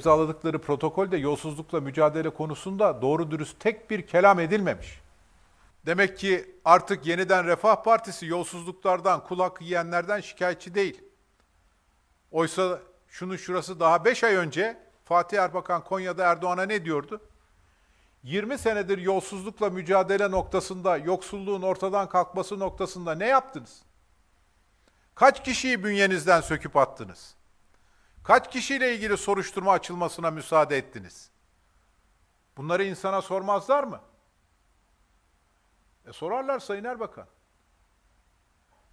İmzaladıkları protokolde yolsuzlukla mücadele konusunda doğru dürüst tek bir kelam edilmemiş. Demek ki artık yeniden Refah Partisi yolsuzluklardan, kulak yiyenlerden şikayetçi değil. Oysa şunun şurası daha 5 ay önce Fatih Erbakan Konya'da Erdoğan'a ne diyordu? 20 senedir yolsuzlukla mücadele noktasında, yoksulluğun ortadan kalkması noktasında ne yaptınız? Kaç kişiyi bünyenizden söküp attınız? Kaç kişiyle ilgili soruşturma açılmasına müsaade ettiniz? Bunları insana sormazlar mı? E sorarlar Sayın Erbakan.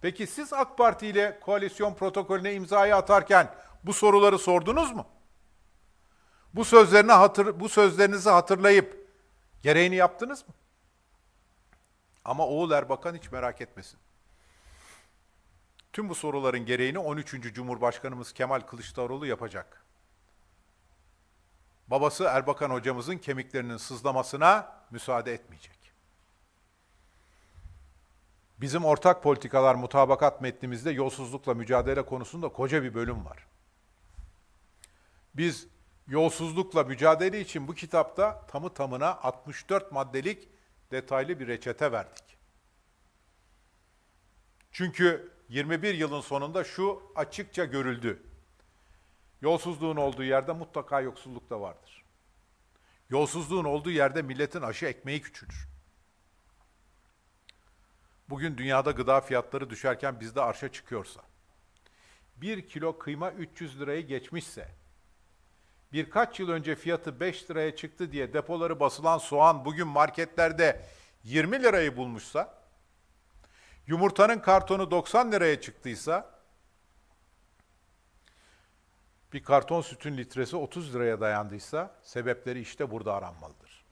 Peki siz AK Parti ile koalisyon protokolüne imzayı atarken bu soruları sordunuz mu? Bu sözlerini hatır bu sözlerinizi hatırlayıp gereğini yaptınız mı? Ama Oğul Erbakan hiç merak etmesin. Tüm bu soruların gereğini 13. Cumhurbaşkanımız Kemal Kılıçdaroğlu yapacak. Babası Erbakan hocamızın kemiklerinin sızlamasına müsaade etmeyecek. Bizim ortak politikalar mutabakat metnimizde yolsuzlukla mücadele konusunda koca bir bölüm var. Biz yolsuzlukla mücadele için bu kitapta tamı tamına 64 maddelik detaylı bir reçete verdik. Çünkü 21 yılın sonunda şu açıkça görüldü. Yolsuzluğun olduğu yerde mutlaka yoksulluk da vardır. Yolsuzluğun olduğu yerde milletin aşı ekmeği küçülür. Bugün dünyada gıda fiyatları düşerken bizde arşa çıkıyorsa, bir kilo kıyma 300 lirayı geçmişse, birkaç yıl önce fiyatı 5 liraya çıktı diye depoları basılan soğan bugün marketlerde 20 lirayı bulmuşsa, yumurtanın kartonu 90 liraya çıktıysa, bir karton sütün litresi 30 liraya dayandıysa, sebepleri işte burada aranmalıdır.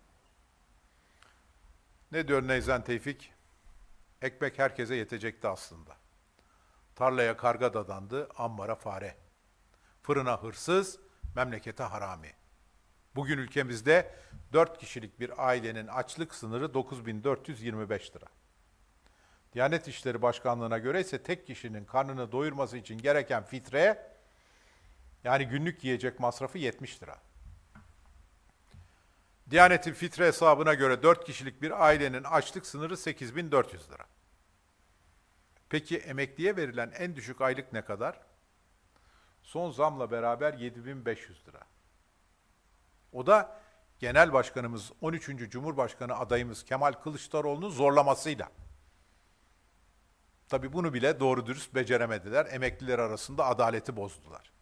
Ne diyor Neyzen Tevfik? Ekmek herkese yetecekti aslında. Tarlaya karga dadandı, ambara fare. Fırına hırsız, memlekete harami. Bugün ülkemizde 4 kişilik bir ailenin açlık sınırı 9425 lira. Diyanet İşleri Başkanlığı'na göre ise tek kişinin karnını doyurması için gereken fitre, yani günlük yiyecek masrafı 70 lira. Diyanet'in fitre hesabına göre 4 kişilik bir ailenin açlık sınırı 8400 lira. Peki emekliye verilen en düşük aylık ne kadar? Son zamla beraber 7500 lira. O da Genel Başkanımız 13. Cumhurbaşkanı adayımız Kemal Kılıçdaroğlu'nun zorlamasıyla. Tabii bunu bile doğru dürüst beceremediler. Emekliler arasında adaleti bozdular.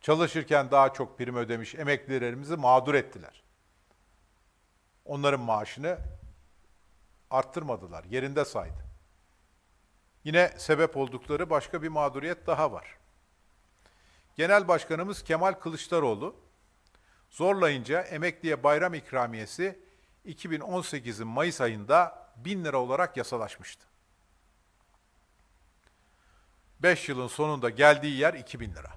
Çalışırken daha çok prim ödemiş emeklilerimizi mağdur ettiler onların maaşını arttırmadılar, yerinde saydı. Yine sebep oldukları başka bir mağduriyet daha var. Genel Başkanımız Kemal Kılıçdaroğlu zorlayınca emekliye bayram ikramiyesi 2018'in Mayıs ayında 1000 lira olarak yasalaşmıştı. 5 yılın sonunda geldiği yer 2000 lira.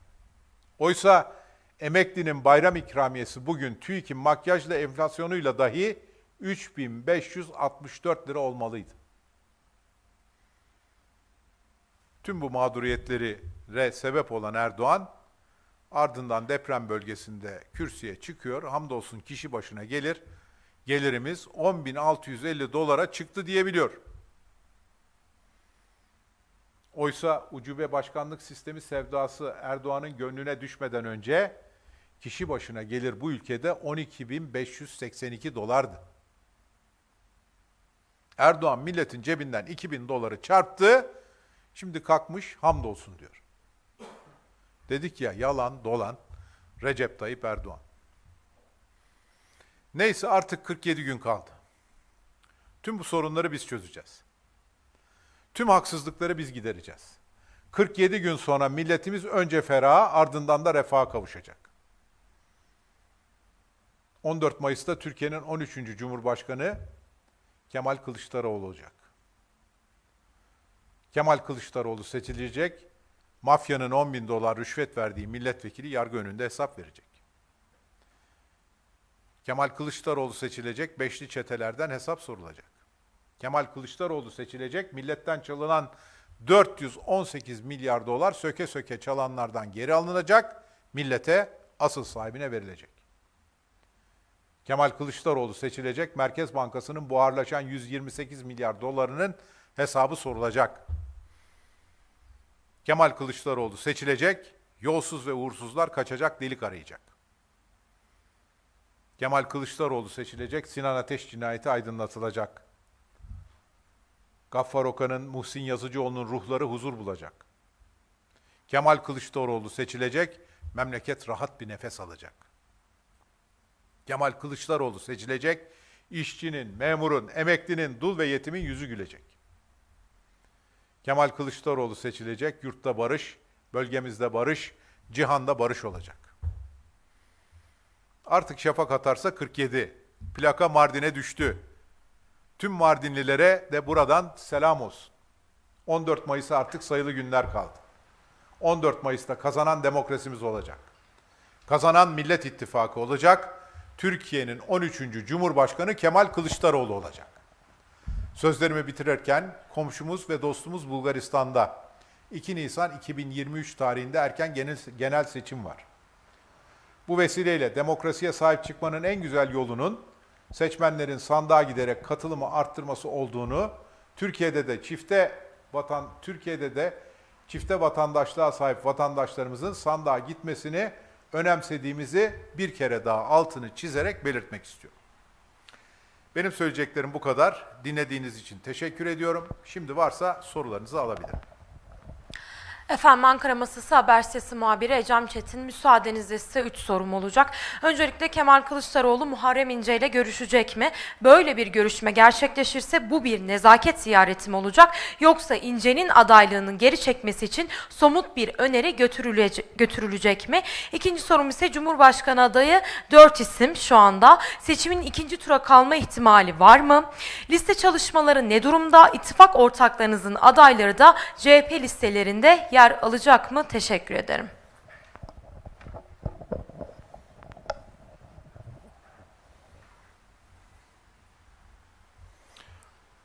Oysa emeklinin bayram ikramiyesi bugün TÜİK'in makyajla enflasyonuyla dahi 3564 lira olmalıydı. Tüm bu mağduriyetlere sebep olan Erdoğan ardından deprem bölgesinde kürsüye çıkıyor. Hamdolsun kişi başına gelir. Gelirimiz 10.650 dolara çıktı diyebiliyor. Oysa ucube başkanlık sistemi sevdası Erdoğan'ın gönlüne düşmeden önce kişi başına gelir bu ülkede 12.582 dolardı. Erdoğan milletin cebinden 2000 doları çarptı. Şimdi kalkmış hamdolsun diyor. Dedik ya yalan dolan Recep Tayyip Erdoğan. Neyse artık 47 gün kaldı. Tüm bu sorunları biz çözeceğiz. Tüm haksızlıkları biz gidereceğiz. 47 gün sonra milletimiz önce feraha ardından da refaha kavuşacak. 14 Mayıs'ta Türkiye'nin 13. Cumhurbaşkanı Kemal Kılıçdaroğlu olacak. Kemal Kılıçdaroğlu seçilecek, mafyanın 10 bin dolar rüşvet verdiği milletvekili yargı önünde hesap verecek. Kemal Kılıçdaroğlu seçilecek, beşli çetelerden hesap sorulacak. Kemal Kılıçdaroğlu seçilecek, milletten çalınan 418 milyar dolar söke söke çalanlardan geri alınacak, millete asıl sahibine verilecek. Kemal Kılıçdaroğlu seçilecek. Merkez Bankası'nın buharlaşan 128 milyar dolarının hesabı sorulacak. Kemal Kılıçdaroğlu seçilecek. Yolsuz ve uğursuzlar kaçacak, delik arayacak. Kemal Kılıçdaroğlu seçilecek. Sinan Ateş cinayeti aydınlatılacak. Gaffar Okan'ın, Muhsin Yazıcıoğlu'nun ruhları huzur bulacak. Kemal Kılıçdaroğlu seçilecek, memleket rahat bir nefes alacak. Kemal Kılıçdaroğlu seçilecek, işçinin, memurun, emeklinin, dul ve yetimin yüzü gülecek. Kemal Kılıçdaroğlu seçilecek, yurtta barış, bölgemizde barış, cihanda barış olacak. Artık şafak atarsa 47. Plaka Mardin'e düştü. Tüm Mardinlilere de buradan selam olsun. 14 Mayıs'a artık sayılı günler kaldı. 14 Mayıs'ta kazanan demokrasimiz olacak. Kazanan Millet İttifakı olacak. Türkiye'nin 13. Cumhurbaşkanı Kemal Kılıçdaroğlu olacak. Sözlerimi bitirirken komşumuz ve dostumuz Bulgaristan'da 2 Nisan 2023 tarihinde erken genel, genel seçim var. Bu vesileyle demokrasiye sahip çıkmanın en güzel yolunun seçmenlerin sandığa giderek katılımı arttırması olduğunu, Türkiye'de de çifte vatan Türkiye'de de çifte vatandaşlığa sahip vatandaşlarımızın sandığa gitmesini önemsediğimizi bir kere daha altını çizerek belirtmek istiyorum. Benim söyleyeceklerim bu kadar. Dinlediğiniz için teşekkür ediyorum. Şimdi varsa sorularınızı alabilirim. Efendim Ankara Masası Haber Sitesi muhabiri Ecem Çetin müsaadenizle size 3 sorum olacak. Öncelikle Kemal Kılıçdaroğlu Muharrem İnce ile görüşecek mi? Böyle bir görüşme gerçekleşirse bu bir nezaket ziyareti mi olacak? Yoksa İnce'nin adaylığının geri çekmesi için somut bir öneri götürülecek, götürülecek mi? İkinci sorum ise Cumhurbaşkanı adayı 4 isim şu anda. Seçimin ikinci tura kalma ihtimali var mı? Liste çalışmaları ne durumda? İttifak ortaklarınızın adayları da CHP listelerinde yer alacak mı? Teşekkür ederim.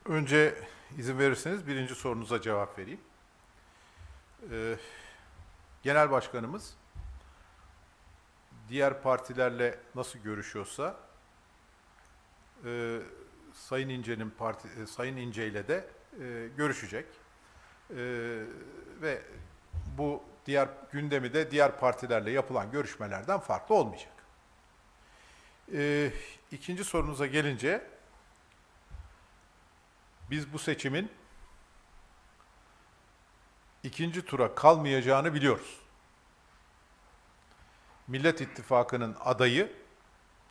Önce izin verirseniz birinci sorunuza cevap vereyim. Ee, Genel Başkanımız diğer partilerle nasıl görüşüyorsa e, Sayın İnce'nin parti e, Sayın İnce ile de e, görüşecek. E, ve bu diğer gündemi de diğer partilerle yapılan görüşmelerden farklı olmayacak. E, ikinci sorunuza gelince biz bu seçimin ikinci tura kalmayacağını biliyoruz. Millet İttifakı'nın adayı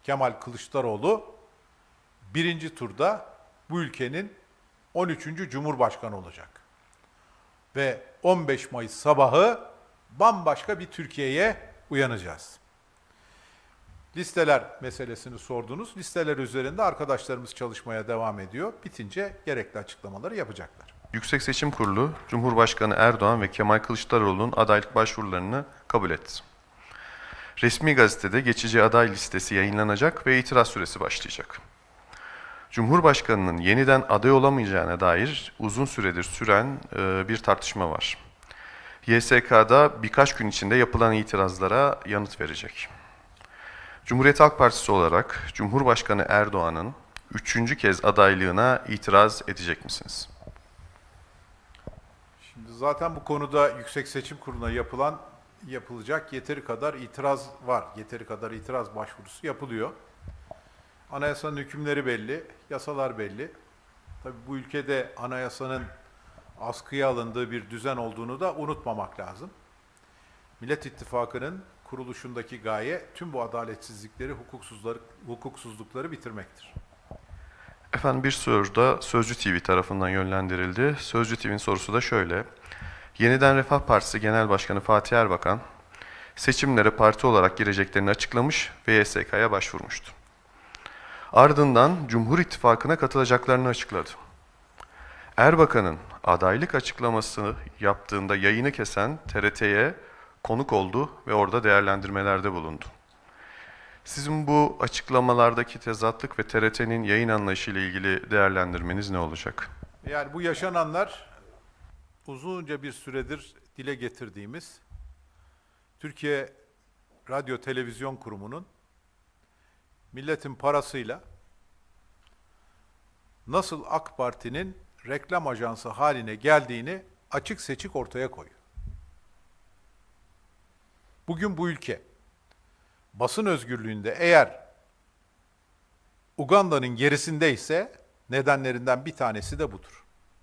Kemal Kılıçdaroğlu birinci turda bu ülkenin 13. Cumhurbaşkanı olacak. Ve 15 Mayıs sabahı bambaşka bir Türkiye'ye uyanacağız. Listeler meselesini sordunuz. Listeler üzerinde arkadaşlarımız çalışmaya devam ediyor. Bitince gerekli açıklamaları yapacaklar. Yüksek Seçim Kurulu, Cumhurbaşkanı Erdoğan ve Kemal Kılıçdaroğlu'nun adaylık başvurularını kabul etti. Resmi gazetede geçici aday listesi yayınlanacak ve itiraz süresi başlayacak. Cumhurbaşkanının yeniden aday olamayacağına dair uzun süredir süren e, bir tartışma var. YSK'da birkaç gün içinde yapılan itirazlara yanıt verecek. Cumhuriyet Halk Partisi olarak Cumhurbaşkanı Erdoğan'ın üçüncü kez adaylığına itiraz edecek misiniz? Şimdi zaten bu konuda Yüksek Seçim Kurulu'na yapılan yapılacak yeteri kadar itiraz var. Yeteri kadar itiraz başvurusu yapılıyor. Anayasanın hükümleri belli, yasalar belli. Tabii bu ülkede anayasanın askıya alındığı bir düzen olduğunu da unutmamak lazım. Millet İttifakı'nın kuruluşundaki gaye tüm bu adaletsizlikleri, hukuksuzları, hukuksuzlukları bitirmektir. Efendim bir soru da Sözcü TV tarafından yönlendirildi. Sözcü TV'nin sorusu da şöyle. Yeniden Refah Partisi Genel Başkanı Fatih Erbakan, seçimlere parti olarak gireceklerini açıklamış ve YSK'ya başvurmuştu. Ardından Cumhur İttifakı'na katılacaklarını açıkladı. Erbakan'ın adaylık açıklaması yaptığında yayını kesen TRT'ye konuk oldu ve orada değerlendirmelerde bulundu. Sizin bu açıklamalardaki tezatlık ve TRT'nin yayın anlayışı ile ilgili değerlendirmeniz ne olacak? Yani bu yaşananlar uzunca bir süredir dile getirdiğimiz Türkiye Radyo Televizyon Kurumu'nun milletin parasıyla nasıl AK Parti'nin reklam ajansı haline geldiğini açık seçik ortaya koyuyor. Bugün bu ülke basın özgürlüğünde eğer Uganda'nın gerisindeyse nedenlerinden bir tanesi de budur.